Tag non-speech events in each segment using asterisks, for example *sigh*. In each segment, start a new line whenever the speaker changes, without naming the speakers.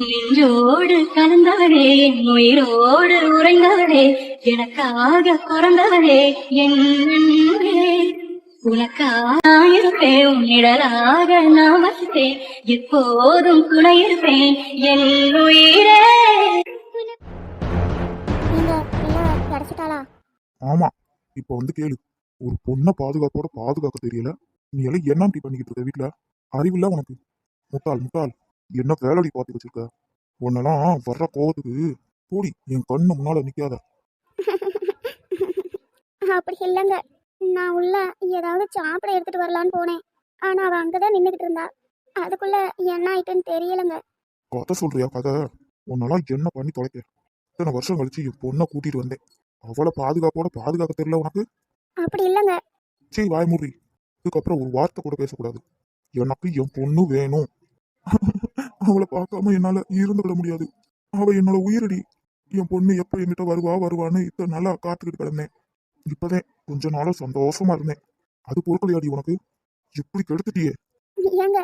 நெஞ்சோடு கலந்தவனே என் உயிரோடு உறைந்தவனே எனக்காக பிறந்தவனே என் அன்பே. உனக்காக நான் வசித்தேன் எப்போதும் துணை இருப்பேன் என் உயிரே.
கிடைச்சிட்டாளா
ஆமா இப்போ வந்து கேளு. ஒரு பொண்ணை பாதுகாப்போட பாதுகாக்க தெரியல. நீ எல்லாம் என்ன பண்ணிக்கிட்டு இருக்க வீட்டுல அறிவில்ல உனக்கு. முட்டாள் முட்டாள். என்ன வேலைடி பார்த்து வச்சிருக்க உன்னெல்லாம் வர்ற கோவத்துக்கு போடி என் கண்ணு முன்னால நிக்காத.
அப்படி இல்லைங்க. நான் உள்ள ஏதாவது சாப்பிட எடுத்துட்டு வரலான்னு போனேன். ஆனா அவ அங்கதான் நின்னுகிட்டு இருந்தா. அதுக்குள்ள என்ன ஆயிட்டுன்னு தெரியலங்க.
கதை சொல்றியா கதை? உன்னெல்லாம் என்ன பண்ணி தொலைக்க? இத்தனை வருஷம் கழிச்சு என் பொண்ணை கூட்டிட்டு வந்தேன். அவளை பாதுகாப்போட பாதுகாக்க தெரியல உனக்கு?
அப்படி இல்லைங்க.
சரி வாய்முறி இதுக்கப்புறம் ஒரு வார்த்தை கூட பேசக்கூடாது. எனக்கு என் பொண்ணு வேணும். அவளை பார்க்காம என்னால இருந்துவிட முடியாது. அவ என்னோட உயிரடி. என் பொண்ணு எப்ப என்கிட்ட வருவா வருவான்னு இத்தனை நாளா காத்துக்கிட்டு கிடந்தேன். இப்பதான் கொஞ்ச நாளா சந்தோஷமா இருந்தேன். அது பொறுக்கலையாடி உனக்கு? இப்படி கெடுத்துட்டியே.
ஏங்க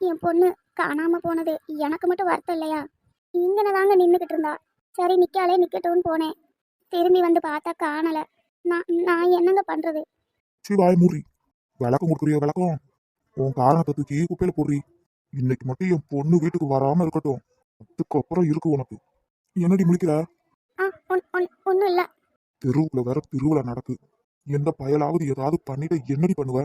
என் பொண்ணு காணாம போனது எனக்கு மட்டும் வருத்தம் இல்லையா? இங்கன தாங்க நின்னுகிட்டு இருந்தா. சரி நிக்காலே நிக்கட்டும்னு போனேன். திரும்பி வந்து பார்த்தா காணல. நான் நான் என்னங்க பண்றது?
சரி வாய்முறி விளக்கம் கொடுக்குறிய விளக்கம்? உன் காரணத்தை தூக்கி குப்பையில போடுறி. இன்னைக்கு மட்டும் என் பொண்ணு வீட்டுக்கு வராம இருக்கட்டும். அதுக்கப்புறம் இருக்கு உனக்கு. என்னடி முடிக்கிற
ஆ ஒன் ஒன் ஒன்றும் இல்லை.
தெருவுக்குள்ள வேற திருவிழா நடக்கு. எந்த பயலாவது ஏதாவது பண்ணிட்டு என்னடி பண்ணுவ?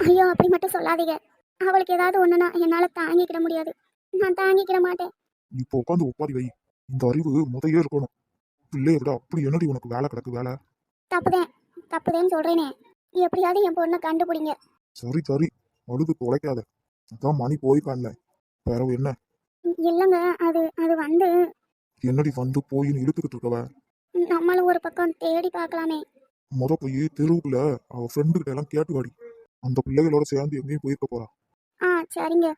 ஐயோ அப்படி மட்டும் சொல்லாதீங்க. அவளுக்கு ஏதாவது ஒண்ணுனா என்னால தாங்கிக்கிட முடியாது. நான் தாங்கிக்கிட மாட்டேன்.
இப்போ உட்காந்து ஒப்பாரி வை. இந்த அறிவு முதையே இருக்கணும். பிள்ளைய விட அப்படி என்னடி உனக்கு வேலை கிடக்கு வேலை?
தப்புதேன். தப்புதேன்னு சொல்றேனே. எப்படியாவது என் பொண்ணை கண்டுபிடிங்க.
சரி சரி. அழுது தொலைக்காத. அதான் மணி போய் காணல வேற என்ன?
இல்லைங்க அது அது வந்து
என்னடி வந்து போயின்னு இழுத்துக்கிட்டு இருக்கவ?
நம்மளும் ஒரு பக்கம் தேடி பார்க்கலாமே.
முத போய் தெருவுக்குள்ள அவ ஃப்ரெண்டு கிட்ட எல்லாம் கேட்டு வாடி. அந்த பிள்ளைகளோட சேர்ந்து எங்கேயும் போயிருக்க போறா.
ஆ சரிங்க.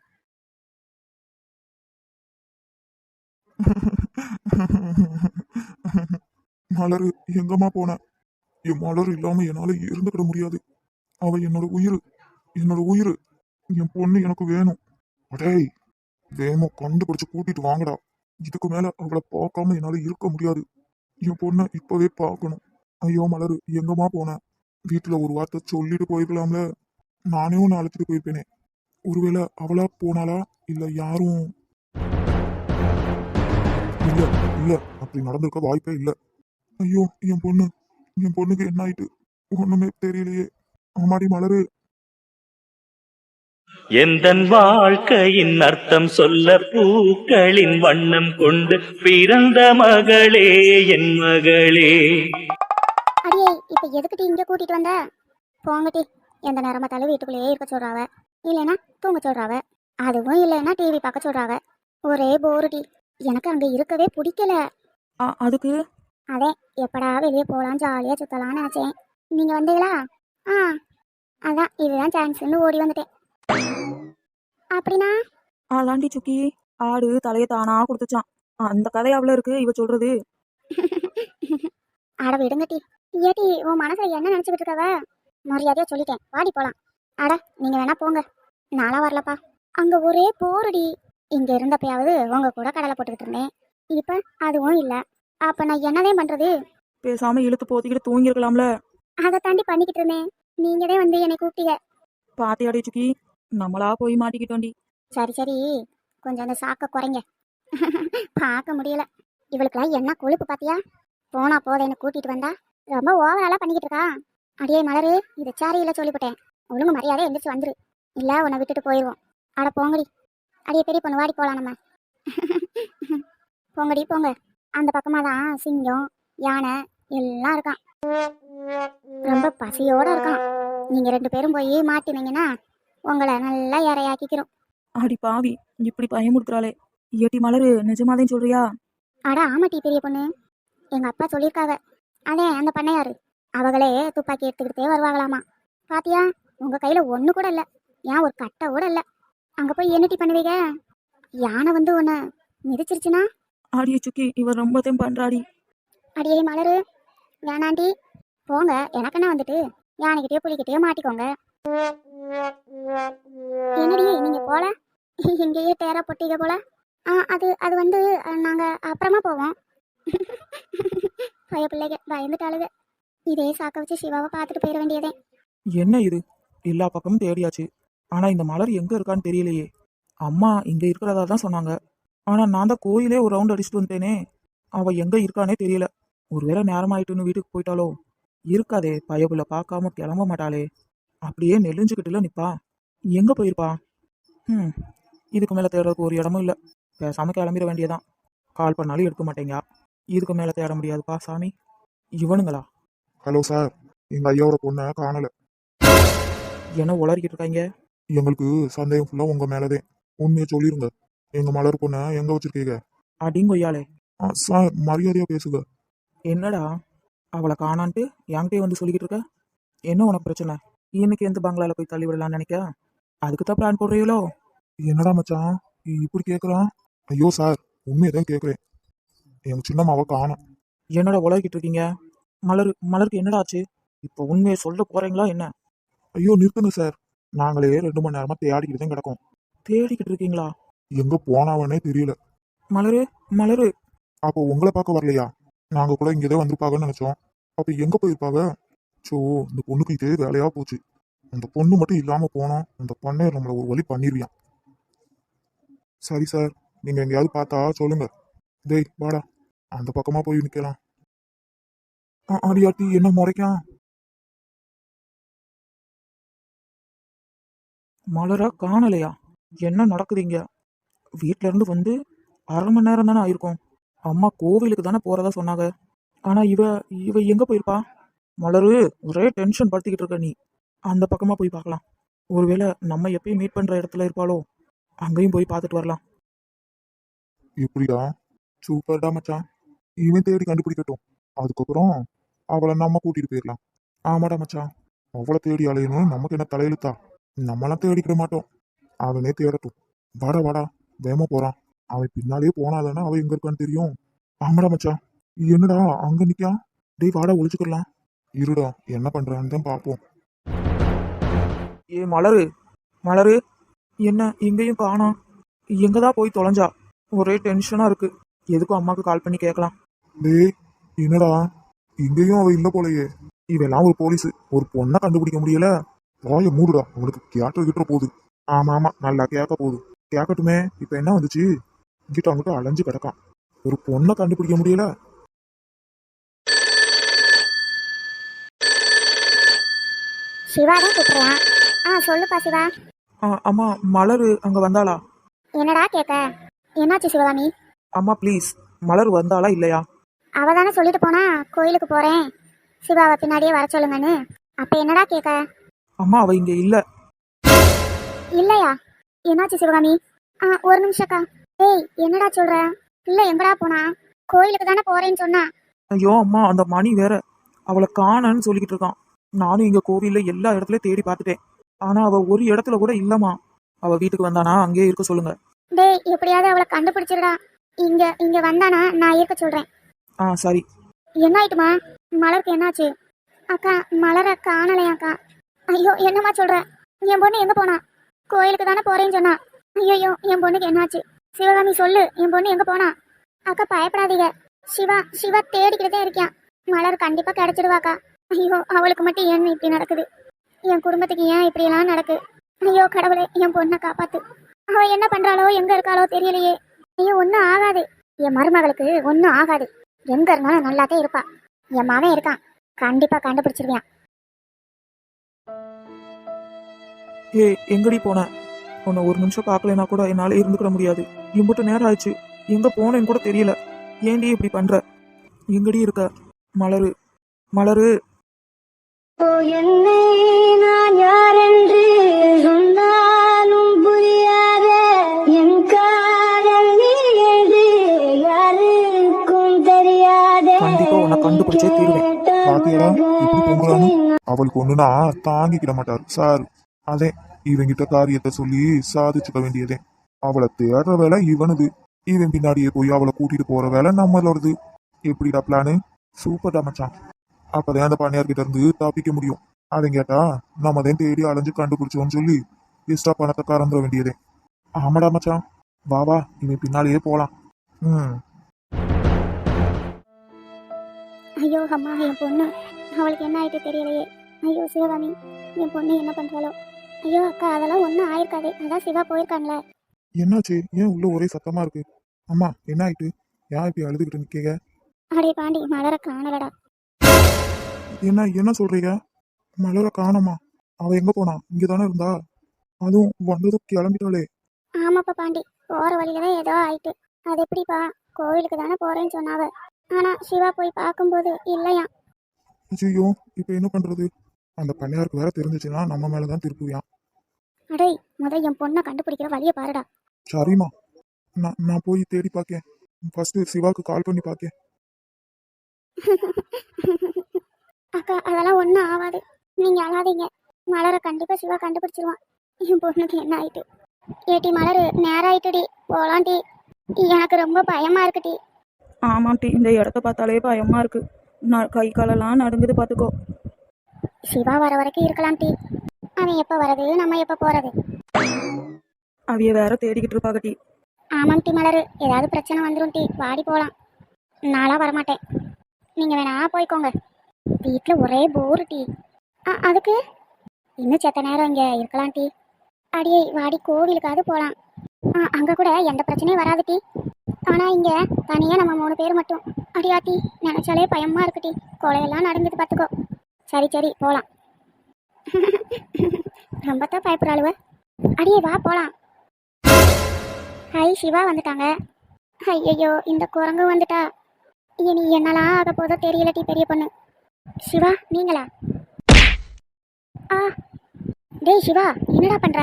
மலரு எங்கம்மா போன? என் மலர் இல்லாம என்னால இருந்துக்கிட முடியாது. அவ என்னோட உயிர் என்னோட உயிர். என் பொண்ணு எனக்கு வேணும். அடேய் வேகமா கண்டுபிடிச்சு கூட்டிட்டு வாங்கடா. இதுக்கு மேல அவளை பார்க்காம என்னால இருக்க முடியாது. என் பொண்ணை இப்பவே பார்க்கணும். ஐயோ மலரு எங்கம்மா போனேன் வீட்டுல ஒரு வார்த்தை சொல்லிட்டு போயிருக்கலாம்ல நானே ஒன்று அழைச்சிட்டு போயிருப்பேனே. ஒருவேளை அவளா போனாளா? இல்ல யாரும்? இல்ல இல்ல அப்படி நடந்திருக்க வாய்ப்பே இல்ல. ஐயோ என் பொண்ணு என் பொண்ணுக்கு என்ன ஆயிட்டு? ஒண்ணுமே தெரியலையே. ஆமாடி மலரு
எந்தன் வாழ்க்கையின் அர்த்தம் சொல்ல பூக்களின் வண்ணம் கொண்டு பிறந்த மகளே என் மகளே.
அடியே இப்ப எதுக்கிட்டு இங்க கூட்டிட்டு வந்த? போங்கட்டி எந்த நேரம் பார்த்தாலும் வீட்டுக்குள்ளேயே இருக்க சொல்றாவ. இல்லைன்னா தூங்க சொல்றாவ. அதுவும் இல்லைன்னா டிவி பார்க்க சொல்றாவ. ஒரே போருடி எனக்கு அங்க இருக்கவே பிடிக்கல.
அதுக்கு?
அதே எப்படா வெளியே போகலாம் ஜாலியாக சுற்றலாம்னு நினச்சேன். நீங்கள் வந்தீங்களா? ஆ அதான் இதுதான் சான்ஸ்னு ஓடி வந்துட்டேன். அப்படின்னா?
அதாண்டி சுக்கி ஆடு தலையை தானா கொடுத்துச்சான் அந்த கதை அவ்வளோ இருக்கு? இவ சொல்றது. *laughs*
அட விடுங்கட்டி ஏட்டி உன் மனசுல என்ன நினச்சிக்கிட்டு இருக்கவ? மரியாதையாக சொல்லிட்டேன். வாடி போகலாம் அட நீங்கள் வேணா போங்க. நாளா வரலப்பா. அங்கே ஒரே போருடி. இங்கே இருந்தப்பயாவது உங்க கூட கடலை போட்டுக்கிட்டு இருந்தேன். இப்போ அதுவும் இல்லை. அப்போ நான் என்னதான் பண்ணுறது
பேசாம இழுத்து போத்திக்கிட்டு தூங்கிருக்கலாம்ல
அதை தாண்டி பண்ணிக்கிட்டு இருந்தேன். நீங்கள் தான் வந்து என்னை கூப்பிட்டீங்க.
பாத்தியாடி சுக்கி நம்மளா போய் மாட்டிக்கிட்டோண்டி.
சரி சரி. கொஞ்சம் அந்த சாக்க குறைங்க. *laughs* பார்க்க முடியல. இவளுக்குலாம் என்ன கொழுப்பு பாத்தியா? போனா போத என்ன கூட்டிட்டு வந்தா ரொம்ப ஓவராலா பண்ணிக்கிட்டு இருக்கா. அடியே மலரு இது சாரியில சொல்லிவிட்டேன். ஒழுங்கு மரியாதை எந்திரிச்சு வந்துரு. இல்ல உன்னை விட்டுட்டு போயிடுவோம் அட போங்கடி. அடியே பெரிய பொண்ணு வாடி போலாம் நம்ம. *laughs* போங்கடி போங்க. அந்த பக்கமா தான் சிங்கம் யானை எல்லாம் இருக்கான். ரொம்ப பசியோட இருக்கான். நீங்க ரெண்டு பேரும் போய் மாட்டினீங்கன்னா உங்களை நல்லா இறையாக்கிக்கிறோம்
அடி பாவி இப்படி பயமுறுத்துறாளே. ஏட்டி மலரு நிஜமாதான் சொல்றியா?
அட ஆமாட்டி பெரிய பொண்ணு. எங்க அப்பா சொல்லியிருக்காங்க அதே அந்த பண்ணையாரு. அவங்களே துப்பாக்கி எடுத்துக்கிட்டே வருவாங்களாமா. பாத்தியா உங்க கையில ஒண்ணு கூட இல்ல. ஏன் ஒரு கட்டை கூட இல்ல. அங்க போய் என்னட்டி பண்ணுவீங்க? யானை வந்து உன்னை மிதிச்சிருச்சுன்னா?
ஆடிய சுக்கி இவ ரொம்பத்தையும் பண்றாடி.
அடியே மலரு. வேணாண்டி போங்க எனக்குன்னா வந்துட்டு? யானைகிட்டயோ புலிக்கிட்டயோ மாட்டிக்கோங்க. என்னடி நீங்க போல? இங்கேயே டேரா பொட்டிக்க போல? ஆ அது அது வந்து நாங்க அப்புறமா போவோம். பய பிள்ளைங்க பயந்துட்டாளுங்க இதே சாக்க வச்சு சிவாவை பார்த்துட்டு போயிட வேண்டியதே.
என்ன இது? எல்லா பக்கமும் தேடியாச்சு. ஆனா இந்த மலர் எங்க இருக்கான்னு தெரியலையே. அம்மா இங்க இருக்கிறதா தான் சொன்னாங்க. ஆனா நான் தான் கோயிலே ஒரு ரவுண்ட் அடிச்சுட்டு வந்தேனே அவ எங்க இருக்கானே தெரியல. ஒருவேளை நேரமாயிட்டுன்னு வீட்டுக்கு போயிட்டாலோ இருக்காதே பயபுல பார்க்காம கிளம்ப மாட்டாளே. அப்படியே நெலிஞ்சுக்கிட்டுல நிப்பா. எங்க போயிருப்பா? ம் இதுக்கு மேல தேடுறதுக்கு ஒரு இடமும் இல்ல. பேசாம கிளம்பிட வேண்டியதான் கால் பண்ணாலும் எடுக்க மாட்டேங்க. இதுக்கு மேல தேட முடியாதுப்பா சாமி. இவனுங்களா?
Hello sir. எங்க ஐயாவோட பொண்ணை காணல.
என்ன உளறிக்கிட்டு இருக்காங்க
எங்களுக்கு சந்தேகம் ஃபுல்லா உங்க மேலதே. உண்மையை சொல்லிருங்க. எங்க மலர் பொண்ணை எங்க வச்சிருக்கீங்க?
அடிங்கொய்யாலே
ஆ, சார் மரியாதையா பேசுங்க.
என்னடா? அவளை காணான்ட்டு என்கிட்டயே வந்து சொல்லிக்கிட்டு இருக்க? என்ன உனக்கு பிரச்சனை? இன்னைக்கு எந்த பங்களால போய் தள்ளி விடலாம்னு நினைக்க? அதுக்கு தான் பிளான் போடுறீங்களோ?
என்னடா மச்சான்? இப்படி கேக்குறான்? ஐயோ சார் உண்மையதான் கேக்குறேன். எங்க சின்னம்மாவை காணோம்.
என்னடா உலகிட்டு இருக்கீங்க? மலர் மலருக்கு என்னடா ஆச்சு? இப்போ உண்மையை சொல்ல போறீங்களா என்ன?
ஐயோ நிறுத்துங்க சார். நாங்களே ரெண்டு மணி நேரமா தேடிக்கிட்டு தான் கிடக்கோம்.
தேடிக்கிட்டு இருக்கீங்களா?
எங்க போனாவனே தெரியல.
மலரு மலரு.
அப்போ உங்களை பார்க்க வரலையா? நாங்கள் கூட இங்கே தான் வந்திருப்பாங்கன்னு நினச்சோம். அப்போ எங்கே போயிருப்பாங்க சோ இந்த பொண்ணுக்கு இதே வேலையாக போச்சு. அந்த பொண்ணு மட்டும் இல்லாமல் போனோம் அந்த பொண்ணை நம்மளை ஒரு வழி பண்ணிடுவியான் சரி சார் நீங்கள் எங்கேயாவது பார்த்தா சொல்லுங்க. டேய் வாடா. அந்த பக்கமாக போய் நிற்கலாம் ஆ, என்ன முறைக்கான்
மலரா காணலையா? என்ன நடக்குது இங்க? வீட்ல இருந்து வந்து அரை மணி நேரம் தானே ஆயிருக்கும். அம்மா கோவிலுக்கு தானே போறதா சொன்னாங்க. ஆனா இவ இவ எங்க போயிருப்பா? மலரு ஒரே டென்ஷன் படுத்திக்கிட்டு இருக்க நீ. அந்த பக்கமா போய் பார்க்கலாம். ஒருவேளை நம்ம எப்பயும் மீட் பண்ற இடத்துல இருப்பாளோ? அங்கேயும் போய் பார்த்துட்டு வரலாம்.
இப்படியா சூப்பர்டா மச்சான். இவன் தேடி கண்டுபிடிக்கட்டும். அதுக்கப்புறம் அவளை நம்ம கூட்டிட்டு போயிடலாம் ஆமாடா மச்சான். அவளை தேடி அலையணும் நமக்கு என்ன தலையெழுத்தா? நம்மளாம் தேடிக்கிட மாட்டோம். அவனே தேடட்டும். வாடா வாடா. வேமா போறான். அவன் பின்னாலே போனாதானே அவன் எங்க இருக்கான்னு தெரியும். ஆமாடா மச்சான் என்னடா அங்க நிக்கா? டேய் வாடா ஒழிச்சுக்கலாம் இருடா என்ன பண்றான்னு தான் பார்ப்போம்.
ஏ மலரு. மலரு என்ன எங்கேயும் காணோம் எங்கதான் போய் தொலைஞ்சா? ஒரே டென்ஷனா இருக்கு. எதுக்கும் அம்மாவுக்கு கால் பண்ணி கேட்கலாம்.
டேய் என்னடா? இங்கேயும் அவ இல்ல போலயே. இவெல்லாம் ஒரு போலீஸ். ஒரு பொண்ணை கண்டுபிடிக்க முடியல. வாய மூடுடா. அவனுக்கு கேட்ட கிட்ட போகுது. ஆமா ஆமா நல்லா கேட்க போகுது. கேட்கட்டுமே. இப்ப என்ன வந்துச்சு? இங்கிட்ட அங்கிட்ட அலைஞ்சு கிடக்கான். ஒரு பொண்ணை கண்டுபிடிக்க முடியல.
சிவா தான் கூப்பிடுறான். ஆ சொல்லுப்பா சிவா.
ஆ, அம்மா மலரு அங்க வந்தாளா?
என்னடா கேட்க? என்னாச்சு சிவகாமி
அம்மா ப்ளீஸ் மலர் வந்தாளா இல்லையா?
அவ தானே சொல்லிட்டு போனா கோயிலுக்கு போறேன். சிவாவை பின்னாடியே வர சொல்லுங்கன்னு. அப்ப என்னடா கேட்க?
அம்மா அவ இங்க இல்ல.
இல்லையா? என்னாச்சு சிவகாமி ஆ ஒரு நிமிஷக்கா டேய் என்னடா சொல்ற? பிள்ளை எங்கடா போனா? கோயிலுக்கு தானே போறேன்னு சொன்னா.
ஐயோ அம்மா அந்த மணி வேற. அவளை காணன்னு சொல்லிக்கிட்டு இருக்கான். நானும் இங்க கோவில்ல எல்லா இடத்துலயும் தேடி பார்த்துட்டேன். ஆனா அவ ஒரு இடத்துல கூட இல்லம்மா. அவ வீட்டுக்கு வந்தானா அங்கேயே இருக்க சொல்லுங்க.
டேய் எப்படியாவது அவளை கண்டுபிடிச்சிருடா. இங்க இங்க வந்தானா நான் இருக்க சொல்றேன்.
ஆ சரி.
என்ன ஆயிட்டுமா? மலருக்கு என்னாச்சு? அக்கா மலரை காணலையாக்கா ஐயோ என்னம்மா சொல்ற? என் பொண்ணு எங்க போனா? கோயிலுக்கு தானே போறேன்னு சொன்னா. ஐயோ என் பொண்ணுக்கு என்னாச்சு? சிவகாமி சொல்லு. என் பொண்ணு எங்க போனா? அக்கா பயப்படாதீங்க. சிவா சிவா தேடிக்கிட்டே இருக்கான் மலர் கண்டிப்பா கிடைச்சிடுவாக்கா. ஐயோ அவளுக்கு மட்டும் ஏன் இப்படி நடக்குது? என் குடும்பத்துக்கு ஏன் இப்படி எல்லாம் நடக்கு? ஐயோ கடவுளே என் பொண்ணை காப்பாத்து. அவ என்ன பண்றாளோ எங்க இருக்காளோ தெரியலையே. ஐயோ ஒன்னும் ஆகாது. என் மருமகளுக்கு ஒன்னும் ஆகாது. எங்க இருந்தாலும் நல்லாதே இருப்பா. என் மகன் இருக்கான். கண்டிப்பா கண்டுபிடிச்சிருவான்
ஏ எங்கடி போன? உன்னை ஒரு நிமிஷம் பார்க்கலனா கூட என்னால இருந்துக்கிட முடியாது. இம்புட்டு நேரம் ஆயிடுச்சு எங்க போனேன்னு கூட தெரியல. ஏன்டி இப்படி பண்ற? எங்கடி இருக்க? மலரு. மலரு.
நான் யாரென்று சொன்னாலும் புரியாத என் காதல் நீ என்று யாருக்கும் தெரியாத
கண்டிப்பா உன்னை கண்டுபிடிச்சே தீருவேன்.
பாத்தியடா இப்படி பொங்குறானு அவளுக்கு ஒண்ணுனா தாங்கிக்கிட மாட்டார். சார். அதே இவங்கிட்ட காரியத்தை சொல்லி சாதிச்சுக்க வேண்டியதே. அவளை தேடுற வேலை இவனுது. இவன் பின்னாடியே போய் அவளை கூட்டிட்டு போற வேலை நம்மளோடது. எப்படிடா பிளானு சூப்பர்டா மச்சான். அப்பதான் அந்த பண்ணையார்கிட்ட இருந்து தப்பிக்க முடியும். அவன் கேட்டா நம்ம தான் தேடி அலைஞ்சு கண்டுபிடிச்சோன்னு சொல்லி எக்ஸ்ட்ரா பணத்தை கறந்துட வேண்டியதே. ஆமாடா மச்சான். வா வா இவன் பின்னாலேயே போலாம். ம்.
ஐயோ அம்மா என் பொண்ணு. அவளுக்கு என்ன ஆயிட்டு தெரியலையே. ஐயோ சிவகாமி என் பொண்ணு என்ன பண்றாளோ. ஐயோ அக்கா அதெல்லாம் ஒன்றும் ஆயிருக்காது. அதான் சிவா போயிருக்கான்ல.
என்னாச்சு? ஏன் உள்ள ஒரே சத்தமா இருக்கு? அம்மா என்ன ஆயிட்டு? ஏன் இப்படி அழுதுகிட்டு நிக்கீங்க?
அடே பாண்டி மலர காணலடா.
என்ன என்ன சொல்றீங்க? மலர காணோமா? அவ எங்க போனா? இங்க தானே இருந்தா? அதுவும் வந்ததும் கிளம்பிட்டாளே.
ஆமாப்பா பாண்டி போற வழியில தான் ஏதோ ஆயிட்டு. அது எப்படிப்பா? கோவிலுக்கு தானே போறேன்னு சொன்னாவ. ஆனா சிவா போய் பார்க்கும்போது இல்லையா?
ஐயோ இப்ப என்ன பண்றது? அந்த பண்ணையாருக்கு வேற தெரிஞ்சுச்சுன்னா நம்ம மேலதான் திருப்புவியான்
அடே முத என் பொண்ணை கண்டுபிடிக்கிற வழியை பாருடா.
சரிம்மா நான் நான் போய் தேடி பார்க்கேன் ஃபர்ஸ்ட் சிவாக்கு கால் பண்ணி பார்க்கேன்
அக்கா அதெல்லாம் ஒன்றும் ஆகாது. நீங்க அழாதீங்க. மலரை கண்டிப்பா சிவா கண்டுபிடிச்சிருவான். என் பொண்ணுக்கு என்ன ஆயிட்டு? ஏட்டி மலரு நேரம் ஆயிட்டுடி போலாண்டி எனக்கு ரொம்ப பயமா இருக்குடி.
ஆமாம் இந்த இடத்த பார்த்தாலே பயமா இருக்கு. நான் கை காலெல்லாம் நடுங்குது பார்த்துக்கோ
சிவா வர வரைக்கும் இருக்கலாம் டி அவன் எப்போ வரது நம்ம எப்போ போறது?
அவிய வேற தேடிக்கிட்டு இருப்பாக டி.
ஆமாம் டி மலரு. ஏதாவது பிரச்சனை வந்துடும் டி. வாடி போகலாம் நான்லாம் வரமாட்டேன். நீங்கள் வேணா போய்க்கோங்க. வீட்டில் ஒரே போர் டி. ஆ அதுக்கு? இன்னும் செத்த நேரம் இங்கே இருக்கலாம் டி. அடியே வாடி கோவிலுக்காவது போகலாம் ஆ அங்கே கூட எந்த பிரச்சனையும் வராது டி. ஆனால் இங்கே தனியாக நம்ம மூணு பேர் மட்டும். அடியா டி நினச்சாலே பயமாக இருக்கு டி. கொலையெல்லாம் நடந்தது பார்த்துக்கோ சரி சரி போகலாம் *laughs* ரொம்ப தான் பயப்படுறாளுவ. அடியே வா போகலாம் ஹாய் சிவா வந்துட்டாங்க. ஐயையோ இந்த குரங்கு வந்துட்டா. இனி என்னலாம் ஆக போதோ தெரியல டி பெரிய பொண்ணு. சிவா நீங்களா? ஆ. டேய் சிவா என்னடா பண்ற?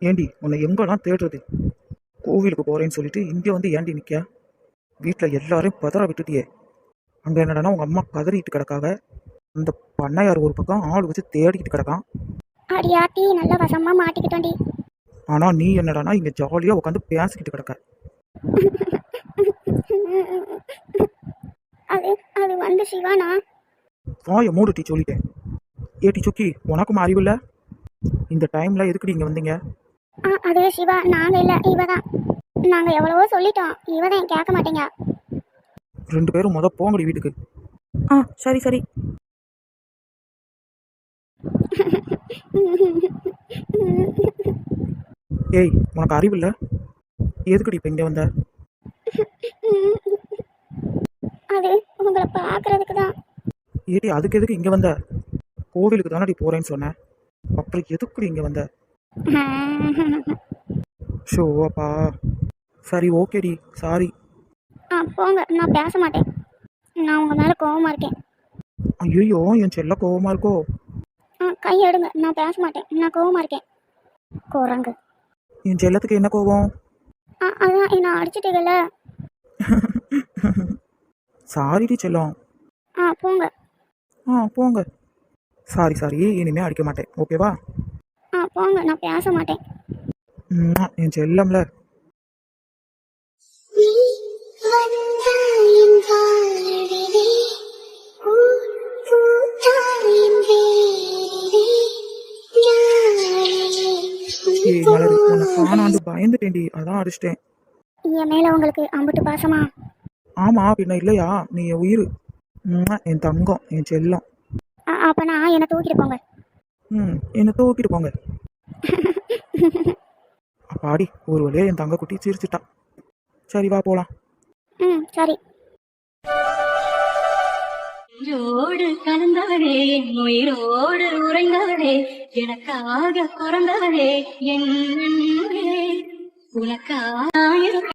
ஏண்டி உன்னை எங்கெல்லாம் தேடுறது? கோவிலுக்கு போறேன்னு சொல்லிட்டு இங்கே வந்து ஏண்டி நிக்க வீட்டில் எல்லாரையும் பதற விட்டுட்டியே. அங்கே என்னடான்னா உங்கள் அம்மா கதறிட்டு கிடக்காக. அந்த பண்ணையார் ஒரு பக்கம் ஆள் வச்சு தேடிக்கிட்டு கிடக்கான்.
அடியாத்தி நல்ல வசமா மாட்டிக்கிட்டோண்டி
ஆனால் நீ என்னடான்னா இங்கே ஜாலியாக உட்காந்து பேசிக்கிட்டு கிடக்க.
அது அது வந்து சிவானா?
வாயை மூடுட்டி சொல்லிட்டேன். ஏட்டி சுக்கி உனக்கும் அறிவில்ல இந்த டைமில் எதுக்குடி இங்கே வந்தீங்க?
ஆ அது சிவா நாங்க இல்ல இவ தான் நாங்க எவ்வளவோ சொல்லிட்டோம் இவ தான் கேட்க மாட்டேங்க.
ரெண்டு பேரும் முத போங்கடி வீட்டுக்கு.
ஆ சரி சரி. *laughs*
ஏய் உனக்கு அறிவில்ல? எதுக்குடி இப்போ இங்கே வந்த?
அது உங்களை பார்க்கறதுக்கு தான்
ஏடி அதுக்கு எதுக்கு இங்கே வந்த? கோவிலுக்கு தானடி போகிறேன்னு சொன்னேன் அப்புறம் எதுக்குடி இங்கே வந்த? ஷோ அப்பா. சரி ஓகேடி. சாரி.
ஆ போங்க. நான் பேச மாட்டேன். நான் உங்க மேல கோவமா இருக்கேன்.
ஐயோ என் செல்ல கோவமா இருக்கோ?
ஆ கை எடுங்க. நான் பேச மாட்டேன். நான் கோவமா இருக்கேன். குரங்கு.
என் செல்லத்துக்கு என்ன கோவம்
ஆ அதான் என்ன அடிச்சிட்டீங்கல்ல. *laughs*
சாரிடி செல்லம்.
ஆ போங்க.
ஆ போங்க. சாரி சாரி இனிமே அடிக்க மாட்டேன். ஓகேவா?
ஆ போங்க நான் பேச மாட்டேன்.
என் செல்லம்ல. ஏய் மலர் உன்னை காணாண்டு பயந்துட்டேன்டி. அதான் அடிச்சிட்டேன்.
என் மேல உங்களுக்கு அம்புட்டு பாசமா?
ஆமா பின்ன இல்லையா? நீ என் உயிர். என் தங்கம் என் செல்லம்.
அப்ப நான் என்னை தூக்கிட்டு போங்க.
ம் என்னை தூக்கிட்டு போங்க. அப்பாடி ஒரு வழியா என் தங்க குட்டி சிரிச்சிட்டா. சரி வா போலாம்.
ம் சரி.
உயிரோடு கலந்தவனே என் உயிரோடு உறைந்தவனே எனக்காக பிறந்தவனே என் உனக்காக